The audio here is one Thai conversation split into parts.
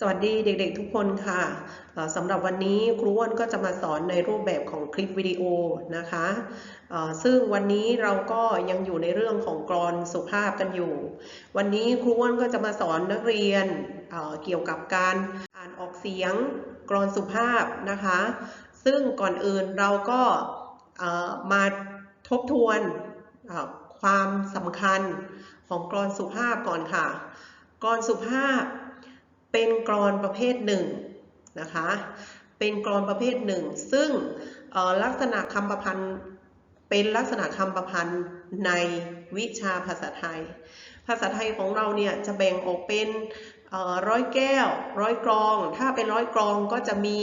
สวัสดีเด็กๆทุกคนค่ะสำหรับวันนี้ครูอ้วนก็จะมาสอนในรูปแบบของคลิปวิดีโอนะคะซึ่งวันนี้เราก็ยังอยู่ในเรื่องของกรอนสุภาพกันอยู่ วันนี้ครูอ้วนก็จะมาสอนนักเรียนเเกี่ยวกับการอ่านออกเสียงกรอนสุภาพนะคะ ซึ่งก่อนอื่นเราก็มาทบทวนความสำคัญของกรอนสุภาพก่อนค่ะ กรอนสุภาพ เป็นกรอนประเภทหนึ่งนะคะ เป็นกรอนประเภทหนึ่ง ซึ่งลักษณะคำประพันธ์เป็นลักษณะคำประพันธ์ในวิชาภาษาไทย ภาษาไทยของเราเนี่ยจะแบ่งออกเป็นร้อยแก้ว ร้อยกรอง ถ้าเป็นร้อยกรองก็จะมี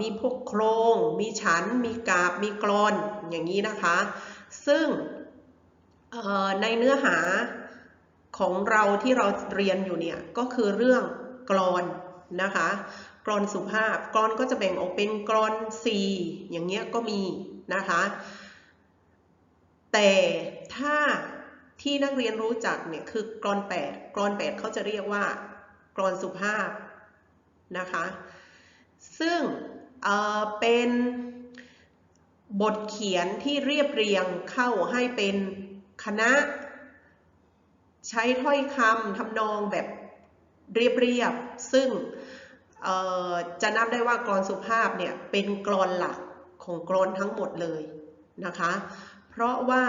มีพวกโครง มีฉัน มีกาบ มีกรอน อย่างนี้นะคะ ซึ่งในเนื้อหาของเราที่เราเรียนอยู่เนี่ยก็คือเรื่อง กรอนนะคะกรอนสุภาพกรอนก็จะแบ่งออกเป็นกรอนสี่อย่างเงี้ยก็มีนะคะ แต่ถ้าที่นักเรียนรู้จักเนี่ยคือกรอนแปดกรอนแปดเขาจะเรียกว่ากรอนสุภาพนะคะ ซึ่งเเป็นบทเขียนที่เรียบเรียงเข้าให้เป็นคณะ ใช้ถ้อยคำทำนองแบบ เรียบๆ ซึ่งจะนับได้ว่ากรอนสุภาพเนี่ยเป็นกรอนหลักของกรอนทั้งหมดเลยนะคะ เพราะว่า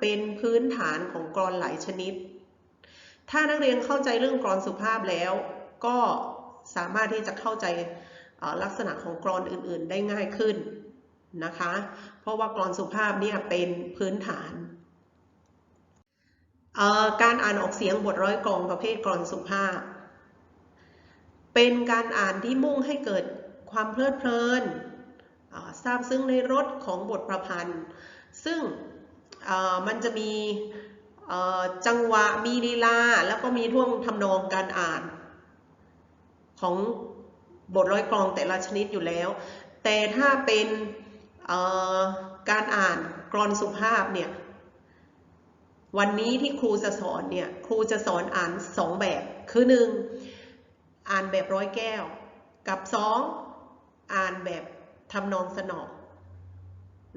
เป็นพื้นฐานของกรอนหลายชนิด ถ้านักเรียนเข้าใจเรื่องกรอนสุภาพแล้ว ก็สามารถที่จะเข้าใจลักษณะของกรอนอื่นๆ ได้ง่ายขึ้นนะคะ เพราะว่ากรอนสุภาพเนี่ยเป็นพื้นฐานการอ่านออกเสียงบทร้อยกรองประเภทกรอนสุภาพ เป็นการอ่านที่มุ่งให้เกิดความเพลิดเพลินทราบซึ้งในรสของบทประพันธ์ ซึ่งมันจะมีจังหวะมีลีลา แล้วก็มีท่วงทำนองการอ่าน ของบทร้อยกรองแต่ละชนิดอยู่แล้ว แต่ถ้าเป็นการอ่านกรอนสุภาพเนี่ย วันนี้ที่ครูจะสอนเนี่ย ครูจะสอนอ่านสองแบบ คือหนึ่ง อ่านแบบร้อยแก้ว กับสองอ่านแบบทำนองสนอง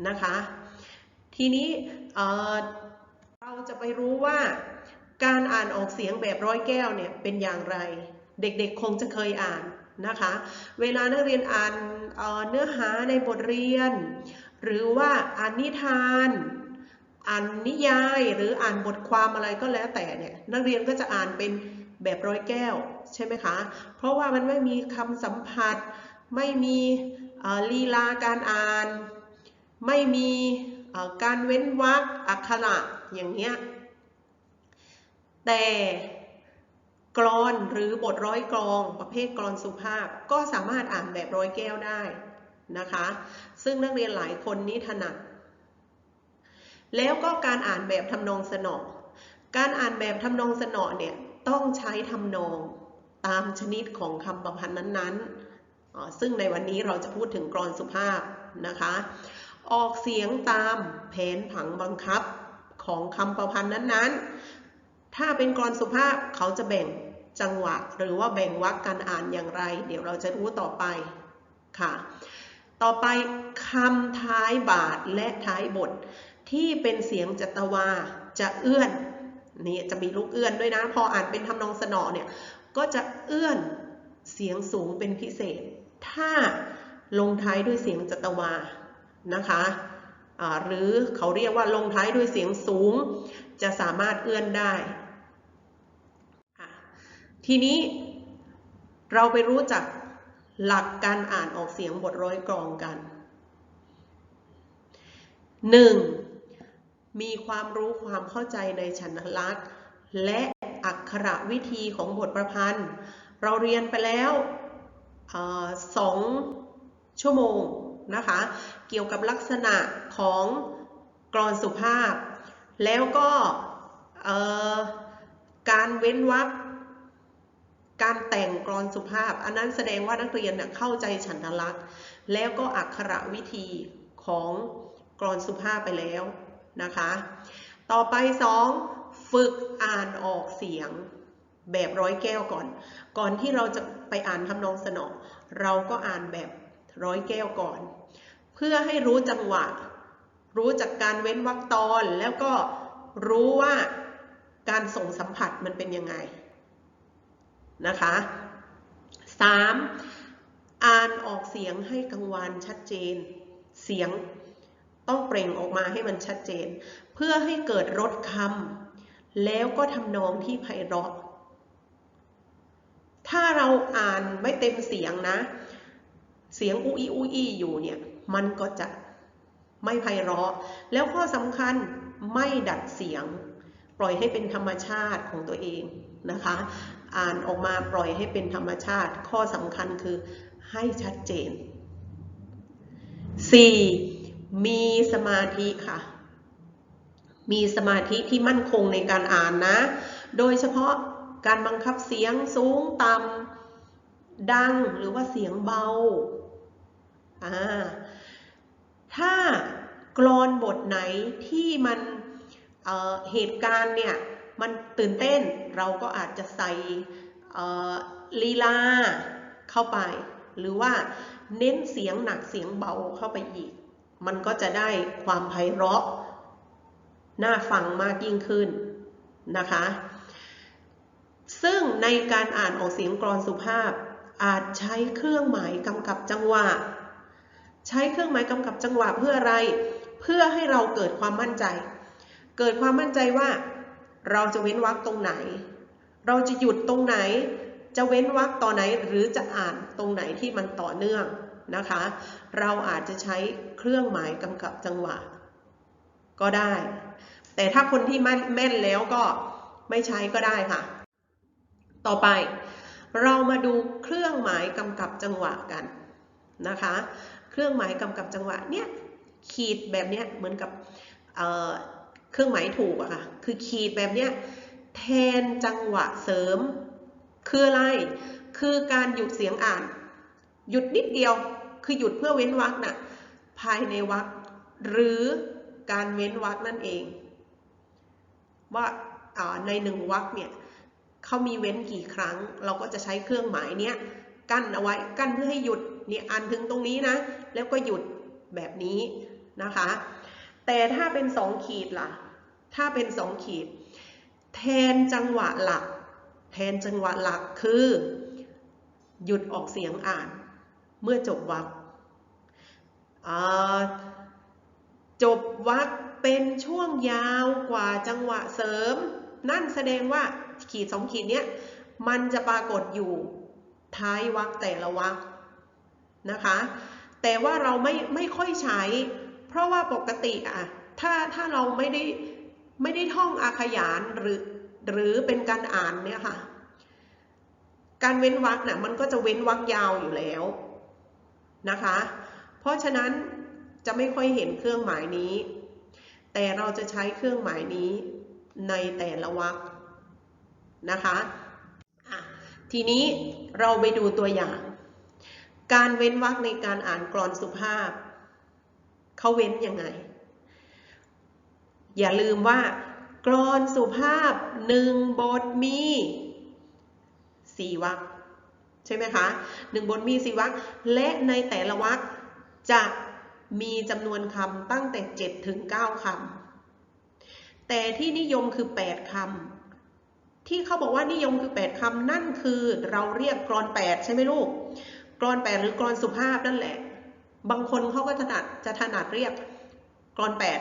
นะคะ ทีนี้เเราจะไปรู้ว่าการอ่านออกเสียงแบบร้อยแก้วเนี่ยเป็นอย่างไร เด็กๆคงจะเคยอ่านนะคะ เวลานักเรียนอ่านเเนื้อหาในบทเรียน หรือว่าอ่านนิทาน อ่านนิยาย หรืออ่านบทความอะไรก็แล้วแต่เนี่ยนักเรียนก็จะอ่านเป็น แบบร้อยแก้วใช่ไหมคะ เพราะว่ามันไม่มีคำสัมผัส ไม่มีลีลาการอ่าน ไม่มีการเว้นวรรคอักขระอย่างเงี้ย แต่กรอนหรือบทร้อยกรองประเภทกรอนสุภาพก็สามารถอ่านแบบร้อยแก้วได้นะคะ ซึ่งนักเรียนหลายคนนี้ถนัด แล้วก็การอ่านแบบทำนองสนอการอ่านแบบทำนองสนอเนี่ย ต้องใช้ทำนองตามชนิดของคำประพันธ์นั้นๆ ซึ่งในวันนี้เราจะพูดถึงกรอนสุภาพนะคะ ออกเสียงตามแผนผังบังคับของคำประพันธ์นั้นๆ ถ้าเป็นกรอนสุภาพเขาจะแบ่งจังหวะ หรือว่าแบ่งวรรคการอ่านอย่างไร เดี๋ยวเราจะรู้ต่อไปค่ะ ต่อไปคำท้ายบาทและท้ายบท ที่เป็นเสียงจัตวาจะเอื้อน นี่จะมีลูกเอื้อนด้วยนะ พออ่านเป็นทำนองสนอเนี่ยก็จะเอื้อนเสียงสูงเป็นพิเศษ ถ้าลงท้ายด้วยเสียงจัตวานะคะหรือเขาเรียกว่าลงท้ายด้วยเสียงสูง จะสามารถเอื้อนได้ ทีนี้เราไปรู้จักหลักการอ่านออกเสียงบทร้อยกรองกัน 1. มีความรู้ความเข้าใจในฉันลักษณ์และอักขระวิธีของบทประพันธ์ เราเรียนไปแล้วสองชั่วโมงนะคะ เกี่ยวกับลักษณะของกรอนสุภาพ แล้วก็การเว้นวรรคการแต่งกรอนสุภาพ อันนั้นแสดงว่านักเรียนเข้าใจฉันทลักษณ์ แล้วก็อักขระวิธีของกรอนสุภาพไปแล้ว นะคะ ต่อไป 2 ฝึกอ่านออกเสียงแบบร้อยแก้วก่อน ก่อนที่เราจะไปอ่านทำนองสนอ เราก็อ่านแบบร้อยแก้วก่อน เพื่อให้รู้จังหวะ รู้จากการเว้นวรรคตอนแล้วก็รู้ว่าการส่งสัมผัสมันเป็นยังไงนะคะ 3. อ่านออกเสียงให้กังวานชัดเจน เสียง ต้องเปล่งออกมาให้มันชัดเจน เพื่อให้เกิดรสคำแล้วก็ทำนองที่ไพเราะ ถ้าเราอ่านไม่เต็มเสียงนะ เสียงอุอีอุอีอยู่เนี่ยมันก็จะไม่ไพเราะ แล้วข้อสำคัญไม่ดัดเสียง ปล่อยให้เป็นธรรมชาติของตัวเองนะคะ อ่านออกมาปล่อยให้เป็นธรรมชาติ ข้อสำคัญคือให้ชัดเจน 4. มีสมาธิค่ะ มีสมาธิที่มั่นคงในการอ่านนะ โดยเฉพาะการบังคับเสียงสูงต่ำดังหรือว่าเสียงเบาอ่าถ้ากรอนบทไหนที่มันเเหตุการณ์เนี่ยมันตื่นเต้นเราก็อาจจะใส่ลีลาเข้าไป หรือว่าเน้นเสียงหนักเสียงเบาเข้าไปอีก มันก็จะได้ความไพเราะน่าฟังมากยิ่งขึ้นนะคะ ซึ่งในการอ่านออกเสียงกรอนสุภาพ อาจใช้เครื่องหมายกำกับจังหวะ ใช้เครื่องหมายกำกับจังหวะเพื่ออะไร เพื่อให้เราเกิดความมั่นใจ เกิดความมั่นใจว่า เราจะเว้นวรรคตรงไหน เราจะหยุดตรงไหน จะเว้นวรรคต่อไหนหรือจะอ่านตรงไหนที่มันต่อเนื่องนะคะ เราอาจจะใช้ รื่องหมายกำกับจังหวะ ก็ได้ แต่ถ้าคนที่แม่นแล้วก็ไม่ใช้ก็ได้ค่ะ ต่อไปเรามาดูเครื่องหมายกำกับจังหวะกันนะคะ เครื่องหมายกำกับจังหวะเนี่ยขีดแบบเนี้ยเหมือนกับเเครื่องหมายถูกอะค่ะ คือขีดแบบเนี้ยแทนจังหวะเสริม คืออะไร คือการหยุดเสียงอ่าน หยุดนิดเดียว คือหยุดเพื่อเว้นวรรคน่ะ ภายในวรรคหรือการเว้นวรรคนั่นเอง ว่าในหนึ่งวรรคเนี่ยเขามีเว้นกี่ครั้ง เราก็จะใช้เครื่องหมายเนี้ยกั้นเอาไว้กั้นเพื่อให้หยุดเนี่ยอ่านถึงตรงนี้นะ แล้วก็หยุดแบบนี้นะคะ แต่ถ้าเป็นสองขีดล่ะ ถ้าเป็นสองขีด แทนจังหวะหลัก แทนจังหวะหลักคือ หยุดออกเสียงอ่าน เมื่อจบวรรค จบวรรคเป็นช่วงยาวกว่าจังหวะเสริม นั่นแสดงว่าขีดสองขีดเนี้ยมันจะปรากฏอยู่ท้ายวรรคแต่ละวรรคนะคะ แต่ว่าเราไม่ไม่ค่อยใช้ เพราะว่าปกติอะถ้าถ้าเราไม่ได้ไม่ได้ท่องอาขยานหรือหรือเป็นการอ่านเนี่ยค่ะ การเว้นวรรคเนี่ยมันก็จะเว้นวรรคยาวอยู่แล้วนะคะ เพราะฉะนั้นจะไม่ค่อยเห็นเครื่องหมายนี้ แต่เราจะใช้เครื่องหมายนี้ในแต่ละวรรคนะคะะทีนี้เราไปดูตัวอย่าง การเว้นวรรคในการอ่านกรอนสุภาพ เขาเว้นยังไง อย่าลืมว่ากรอนสุภาพหนึ่งบทมีสี่วรรคใช่ไหมคะหนึ่งบทมีสี่วรรคและในแต่ละวรรค จะมีจำนวนคำตั้งแต่เจ็ดถึงเก้าคำ แต่ที่นิยมคือแปดคำ ที่เขาบอกว่านิยมคือแปดคำ นั่นคือเราเรียกกรอนแปดใช่ไหมลูก กรอนแปดหรือกรอนสุภาพนั่นแหละ บางคนเขาก็ถนัดจะถนัดเรียกกรอนแปด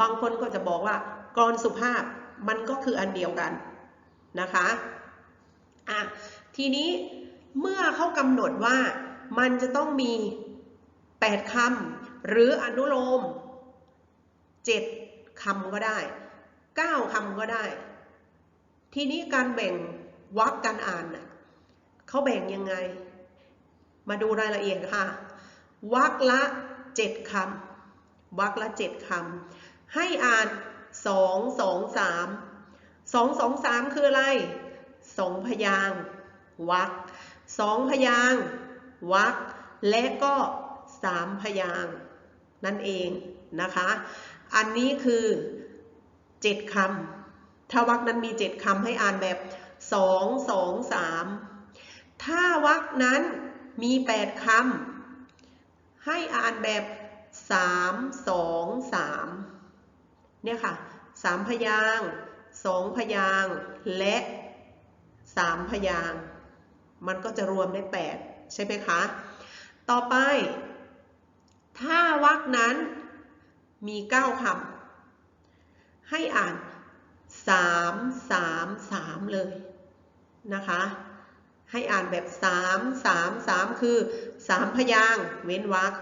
บางคนก็จะบอกว่ากรอนสุภาพมันก็คืออันเดียวกันนะคะอะทีนี้เมื่อเขากำหนดว่ามันจะต้องมี 8คำหรืออนุโลม 7คำก็ได้ 9คำก็ได้ ทีนี้การแบ่งวรรคการอ่านน่ะเขาแบ่งยังไง มาดูรายละเอียดค่ะวรรคละเจ็ดคำวรรคละเจ็ดคำให้อ่านสองสองสามสองสองสามคืออะไร สองพยางวรรคสองพยางวรรคและก็ สามพยางนั่นเองนะคะ อันนี้คือเจ็ดคำถ้าวรรคนั้นมีเจ็ดคำให้อ่านแบบสองสองสามถ้าวรรคนั้นมีแปดคำให้อ่านแบบสามสองสามเนี่ยค่ะสามพยางสองพยางและสามพยาง มันก็จะรวมได้แปดใช่ไหมคะ ต่อไป ถ้าวรรคนั้นมีเก้าคำให้อ่านสามสามสามเลยนะคะ ให้อ่านแบบสามสามสามคือสามพยางเว้นวรรค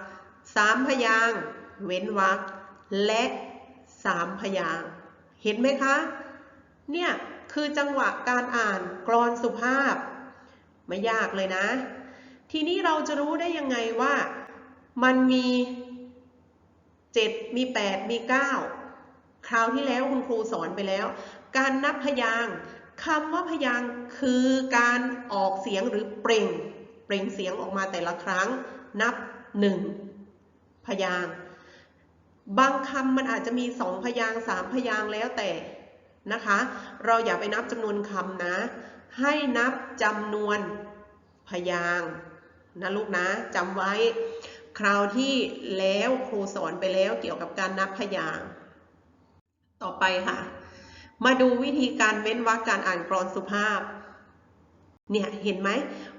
สามพยางเว้นวรรคและสามพยางเห็นไหมคะ เนี่ยคือจังหวะการอ่านกรอนสุภาพ ไม่ยากเลยนะ ทีนี้เราจะรู้ได้ยังไงว่า มันมี7มี8มี9คราวที่แล้วคุณครูสอนไปแล้ว การนับพยางคำว่าพยางคือการออกเสียงหรือเปล่ง เปล่งเสียงออกมาแต่ละครั้ง นับ1พยางบางคำมันอาจจะมี2พยางค์3พยางแล้วแต่นะคะ เราอย่าไปนับจำนวนคำนะ ให้นับจำนวนพยางนะลูกนะจำไว้ คราวที่แล้วครูสอนไปแล้วเกี่ยวกับการนับพยางค์ต่อไปค่ะ มาดูวิธีการเว้นวรรคการอ่านกรอนสุภาพ เนี่ยเห็นไหม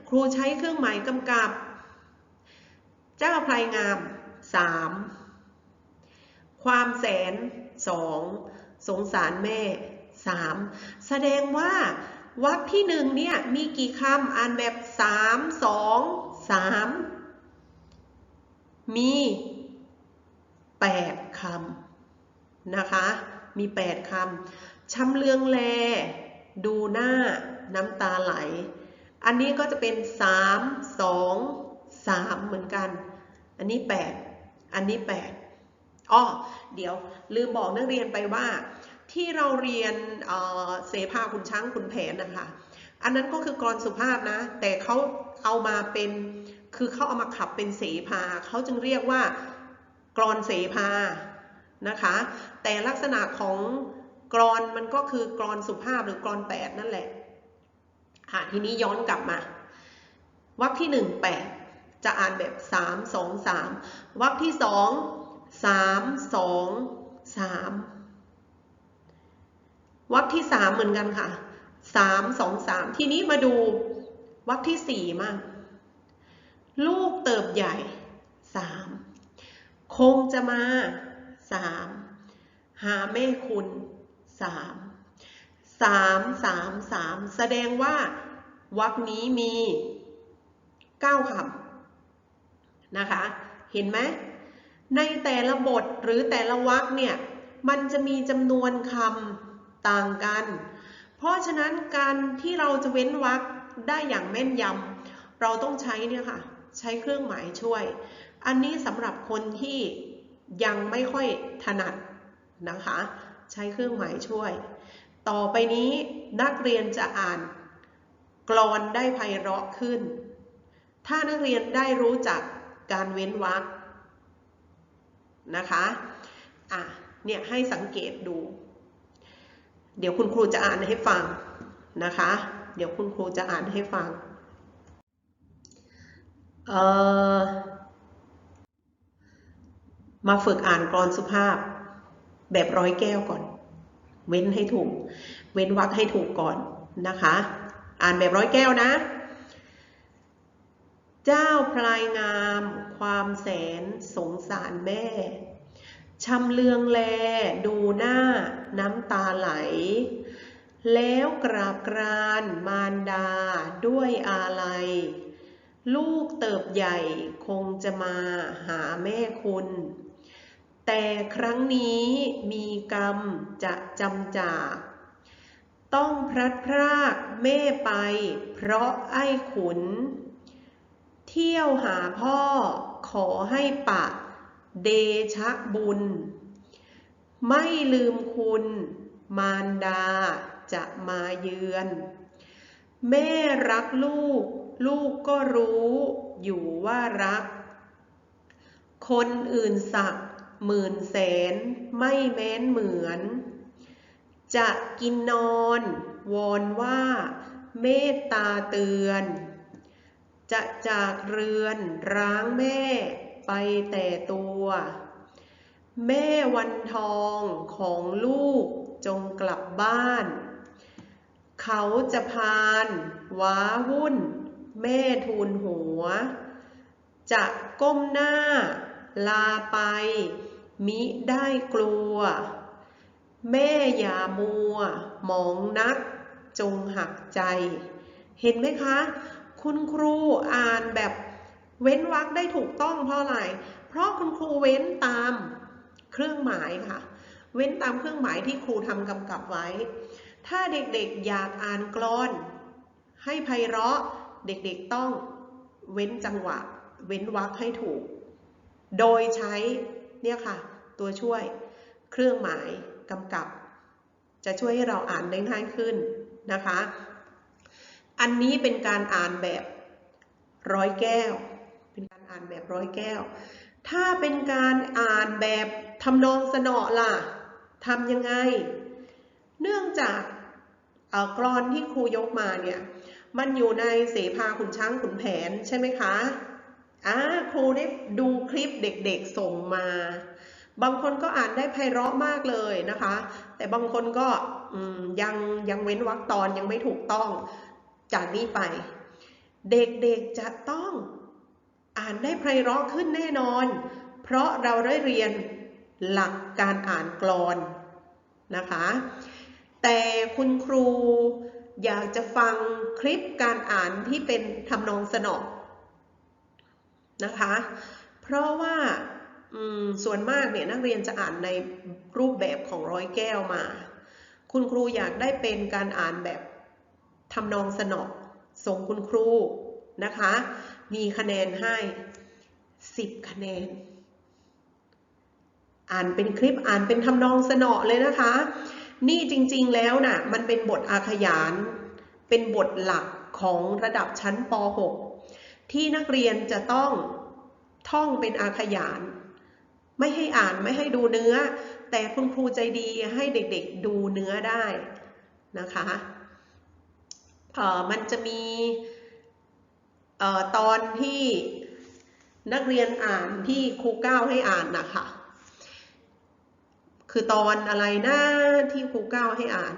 ครูใช้เครื่องหมายกำกับ เจ้าพลายงาม 3 ความแสน 2 สงสารแม่ 3 แสดงว่าวรรคที่หนึ่งเนี่ยมีกี่คำอ่านแบบ 3 2 3 มี8คำนะคะ มี8คำช้ำเลืองแล ดูหน้าน้ำตาไหล อันนี้ก็จะเป็น3 2 3เหมือนกัน อันนี้8อันนี้8อ้อเดี๋ยวลืมบอกนักเรียนไปว่า ที่เราเรียนเเสภาคุณช้างคุณแผนนะคะ อันนั้นก็คือกรสุภาพนะ แต่เขาเอามาเป็น คือเขาเอามาขับเป็นเสภาเขาจึงเรียกว่ากรอนเสภานะคะ แต่ลักษณะของกรอนมันก็คือกรอนสุภาพหรือกรอนแปดนั่นแหละค่ะทีนี้ย้อนกลับมา วรรคที่หนึ่งแปดจะอ่านแบบสามสองสามวรรคที่สองสามสองสามวรรคที่สามเหมือนกันค่ะสามสองสามทีนี้มาดูวรรคที่สี่มาก ลูกเติบใหญ่สามคงจะมาสามหาแม่คุณสามสามสามสามแสดงว่าวรรคนี้มีเก้าคำนะคะ เห็นไหม ในแต่ละบทหรือแต่ละวรรคเนี่ย มันจะมีจำนวนคำต่างกัน เพราะฉะนั้นการที่เราจะเว้นวรรคได้อย่างแม่นยำเราต้องใช้เนี่ยค่ะ ใช้เครื่องหมายช่วย อันนี้สำหรับคนที่ยังไม่ค่อยถนัดนะคะ ใช้เครื่องหมายช่วย ต่อไปนี้นักเรียนจะอ่านกรอนได้ไพเราะขึ้น ถ้านักเรียนได้รู้จักการเว้นวรรคนะคะอะเนี่ยให้สังเกตดู เดี๋ยวคุณครูจะอ่านให้ฟังนะคะ เดี๋ยวคุณครูจะอ่านให้ฟัง เออมาฝึกอ่านกรอนสุภาพ แบบร้อยแก้วก่อน เว้นให้ถูก เว้นวรรคให้ถูกก่อนนะคะ อ่านแบบร้อยแก้วนะ เจ้าพลายงาม ความแสนสงสารแม่ชำเลืองแล ดูหน้าน้ำตาไหล แล้วกราบกรานมารดาด้วยอาลัย ลูกเติบใหญ่คงจะมาหาแม่คุณ แต่ครั้งนี้มีกรรมจะจำจาก ต้องพลัดพรากแม่ไป เพราะไอ้ขุน เที่ยวหาพ่อขอให้ปะ เดชะบุญ ไม่ลืมคุณ มารดาจะมาเยือน แม่รักลูก ลูกก็รู้อยู่ว่ารัก คนอื่นสักหมื่นแสนไม่แม้นเหมือน จะกินนอนวอนว่าเมตตาเตือน จะจากเรือนร้างแม่ไปแต่ตัว แม่วันทองของลูกจงกลับบ้าน เขาจะพานว้าวุ่น แม่ทูลหัว จะก้มหน้าลาไป มิได้กลัว แม่อย่ามัว หมองนัก จงหักใจ เห็นไหมคะ คุณครูอ่านแบบเว้นวรรคได้ถูกต้องเพราะอะไร เพราะคุณครูเว้นตามเครื่องหมายค่ะ เว้นตามเครื่องหมายที่ครูทำกำกับไว้ ถ้าเด็กๆอยากอ่านกลอน ให้ไพเราะ เด็กๆต้องเว้นจังหวะ เว้นวรรคให้ถูก โดยใช้เนี่ยค่ะ ตัวช่วยเครื่องหมายกำกับ จะช่วยให้เราอ่านได้ง่ายขึ้นนะคะ อันนี้เป็นการอ่านแบบร้อยแก้ว เป็นการอ่านแบบร้อยแก้ว ถ้าเป็นการอ่านแบบทำนองสนอล่ะทำยังไง เนื่องจากกรอนที่ครูยกมาเนี่ย มันอยู่ในเสภาขุนช้างขุนแผนใช่ไหมคะอ่าครูได้ดูคลิปเด็กๆส่งมา บางคนก็อ่านได้ไพเราะมากเลยนะคะ แต่บางคนก็ยังยังเว้นวรรคตอนยังไม่ถูกต้องจากนี้ไป เด็กๆจะต้องอ่านได้ไพเราะขึ้นแน่นอน เพราะเราได้เรียนหลักการอ่านกลอนนะคะ แต่คุณครู อยากจะฟังคลิปการอ่านที่เป็นทำนองสนอนะคะ เพราะว่าส่วนมากเนี่ยนักเรียนจะอ่านในรูปแบบของร้อยแก้วมา คุณครูอยากได้เป็นการอ่านแบบทำนองสนอส่งคุณครูนะคะ มีคะแนนให้ 10 คะแนน อ่านเป็นคลิปอ่านเป็นทำนองสนอเลยนะคะ นี่จริงๆแล้วนะ่ะมันเป็นบทอาขยาน เป็นบทหลักของระดับชั้นป .6 ที่นักเรียนจะต้องท่องเป็นอาขยาน ไม่ให้อ่านไม่ให้ดูเนื้อ แต่คุณครูใจดีให้เด็กๆดูเนื้อได้นะคะมันจะมีตอนที่นักเรียนอ่านที่ครูก้าวให้อ่านนะคะ คือตอนอะไรนะที่ครูก้าให้อ่าน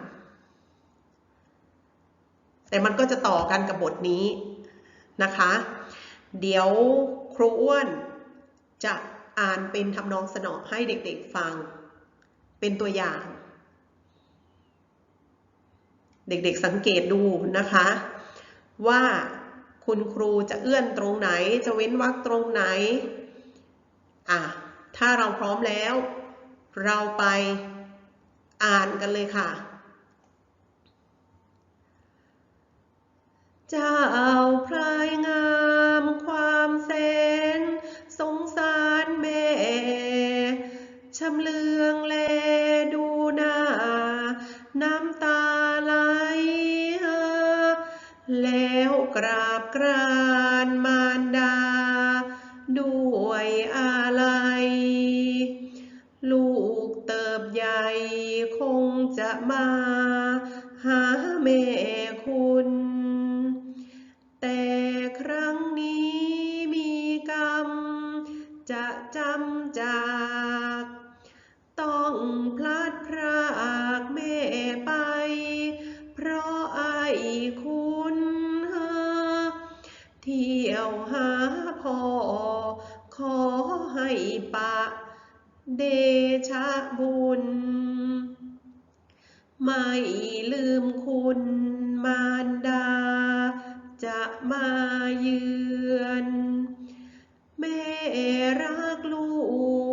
แต่มันก็จะต่อกันกับบทนี้นะคะ เดี๋ยวครูอ้วนจะอ่านเป็นทำนองสนอให้เด็กๆฟัง เป็นตัวอย่าง เด็กๆสังเกตดูนะคะ ว่าคุณครูจะเอื้อนตรงไหน จะเว้นวรรคตรงไหน อะ ถ้าเราพร้อมแล้ว เราไปอ่านกันเลยค่ะ เจ้าพลายงามความแสน สงสารแม่ชำเลืองแลดูหน้า น้ำตาไหลแล้วกราบกรานมารดา ด้วยอะไร มาหาแม่คุณ แต่ครั้งนี้มีกรรม จะจำจาก ต้องพลัดพรากแม่ไป เพราะไอ้คุณเที่ยวหาพ่อ ขอให้ปะ เดชะบุญ ไม่ลืมคุณมารดา จะมาเยือน แม่รักลู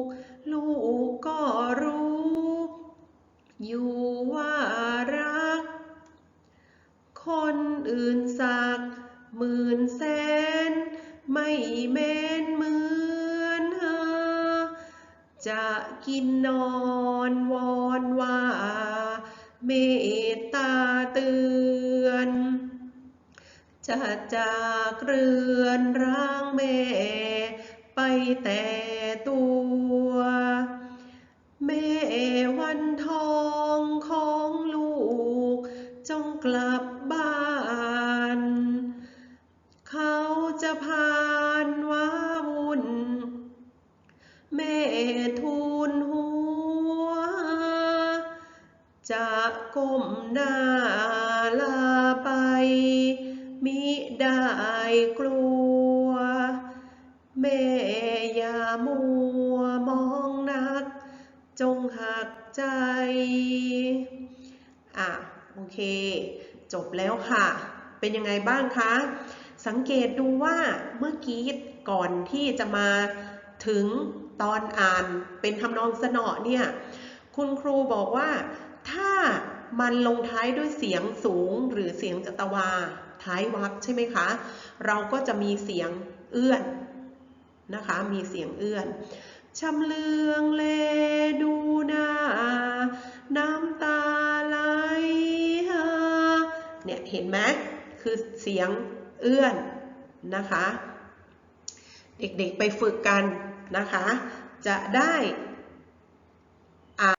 ก ลูกก็รู้ อยู่ว่ารัก คนอื่นสักหมื่นแสน ไม่แม้นเหมือนเธอจะกินนอนวอนว่า เมตตาเตือนจะจากเรือนร่างแม่ไปแต่ ค่ะ เป็นยังไงบ้างคะ สังเกตดูว่าเมื่อกี้ก่อนที่จะมาถึงตอนอ่านเป็นทำนองสนอเนี่ยคุณครูบอกว่าถ้ามันลงท้ายด้วยเสียงสูงหรือเสียงจัตวา ท้ายวรรคใช่ไหมคะ เราก็จะมีเสียงเอื้อนนะคะ มีเสียงเอื้อนชำเลืองเลดูนาน้ำตา เนี่ยเห็นไหมคือเสียงเอื้อนนะคะ เด็กๆไปฝึกกันนะคะ จะได้อ่าน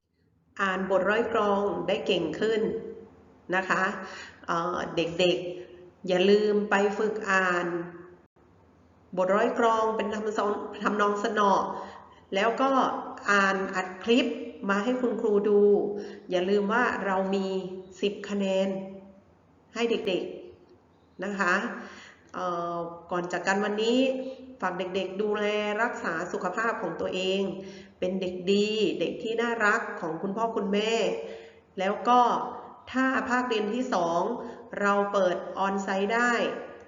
านบทร้อยกรองได้เก่งขึ้นนะคะเเด็กๆอย่าลืมไปฝึกอ่าน บทร้อยกรองเป็นทำนองทำนองสนอ แล้วก็อ่านอัดคลิปมาให้คุณครูดู อย่าลืมว่าเรามี 10 คะแนน ให้เด็กๆนะคะก่อนจากกันวันนี้ฝากเด็กๆ ดูแลรักษาสุขภาพของตัวเอง เป็นเด็กดีเด็กที่น่ารักของคุณพ่อคุณแม่ แล้วก็ถ้าภาคเรียนที่ 2 เราเปิดออนไซต์ได้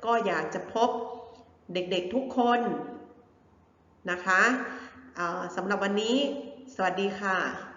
ก็อยากจะพบเด็กๆทุกคนนะคะสำหรับวันนี้ สวัสดีค่ะ